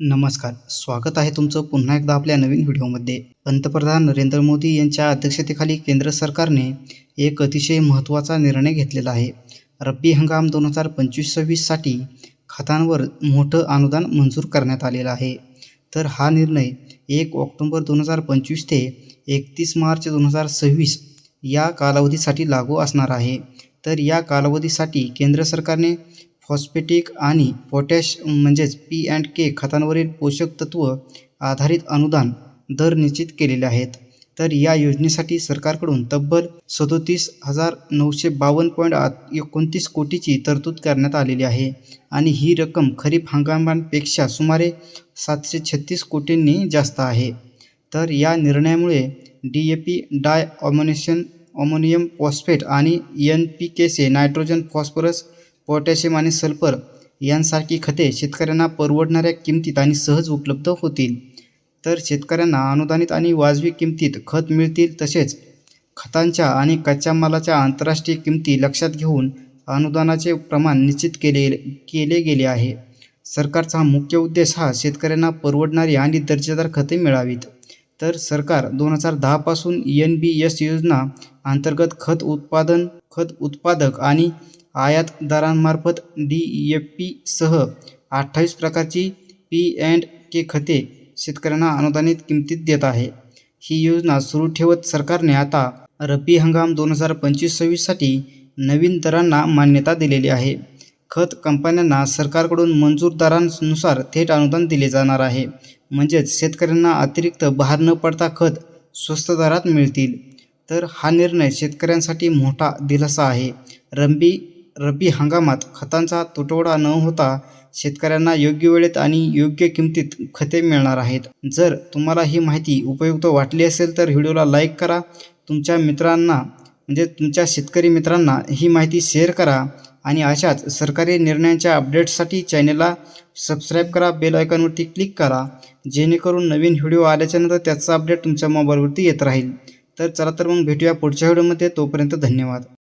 नमस्कार. स्वागत आहे तुमचं पुन्हा एकदा आपल्या नवीन व्हिडिओमध्ये. पंतप्रधान नरेंद्र मोदी यांच्या अध्यक्षतेखाली केंद्र सरकारने एक अतिशय महत्त्वाचा निर्णय घेतलेला आहे. रब्बी हंगाम दोन हजार पंचवीस सव्वीससाठी खतांवर मोठं अनुदान मंजूर करण्यात आलेलं आहे. तर हा निर्णय एक ऑक्टोंबर दोन हजार पंचवीस ते एकतीस मार्च दोन हजार सव्वीस या कालावधीसाठी लागू असणार आहे. तर या कालावधीसाठी केंद्र सरकारने फॉस्फेटिक आणि पोटॅश म्हणजेच पी अँड के खतांवरील पोषक तत्व आधारित अनुदान दर निश्चित केलेले आहेत. तर या योजनेसाठी सरकारकडून तब्बल सदोतीस हजार नऊशे बावन्न पॉईंट एकोणतीस कोटीची तरतूद करण्यात आलेली आहे आणि ही रक्कम खरीप हंगामांपेक्षा सुमारे सातशे छत्तीस कोटींनी जास्त आहे. तर या निर्णयामुळे D A P di ammonation ammonium phosphate आणि एन पी केचे नायट्रोजन फॉस्फरस पोटॅशियम आणि सल्फर यांसारखी खते शेतकऱ्यांना परवडणाऱ्या किमतीत आणि सहज उपलब्ध होतील. तर शेतकऱ्यांना अनुदानित आणि वाजवी किमतीत खत मिळतील तसेच खतांच्या आणि कच्च्या मालाच्या आंतरराष्ट्रीय किमती लक्षात घेऊन अनुदानाचे प्रमाण निश्चित केले केले गेले आहे. सरकारचा मुख्य उद्देश हा शेतकऱ्यांना परवडणारी आणि दर्जेदार खते मिळावीत. तर सरकार दोन हजार दहापासून एन बी एस योजना अंतर्गत खत उत्पादन खत उत्पादक आणि आयातदारांमार्फत डी एफ पीसह अठ्ठावीस प्रकारची पी अँड के खते शेतकऱ्यांना अनुदानित किमतीत देत आहे. ही योजना सुरू ठेवत सरकारने आता रब्बी हंगाम दोन हजार पंचवीस सव्वीससाठी नवीन दरांना मान्यता दिलेली आहे. खत कंपन्यांना सरकारकडून मंजूर दरांनुसार थेट अनुदान दिले जाणार आहे. म्हणजेच शेतकऱ्यांना अतिरिक्त बाहेर न पडता खत स्वस्त दरात मिळतील. तर हा निर्णय शेतकऱ्यांसाठी मोठा दिलासा आहे. रब्बी रब्बी हंगामात खतांचा तुटवडा न होता शेतकऱ्यांना योग्य वेळेत आणि योग्य किमतीत खते मिळणार आहेत. जर तुम्हाला ही माहिती उपयुक्त वाटली असेल तर व्हिडिओला लाईक करा. तुमच्या मित्रांना म्हणजे तुमच्या शेतकरी मित्रांना ही माहिती शेअर करा आणि अशाच सरकारी निर्णयांच्या अपडेट्ससाठी चॅनलला सबस्क्राईब करा बेल आयकॉनवरती क्लिक करा. जेणेकरून नवीन व्हिडिओ आल्याच्यानंतर त्याचा अपडेट तुमच्या मोबाईलवरती येत राहील. तर चला तर मग भेटूया पुढच्या व्हिडिओमध्ये. तोपर्यंत धन्यवाद.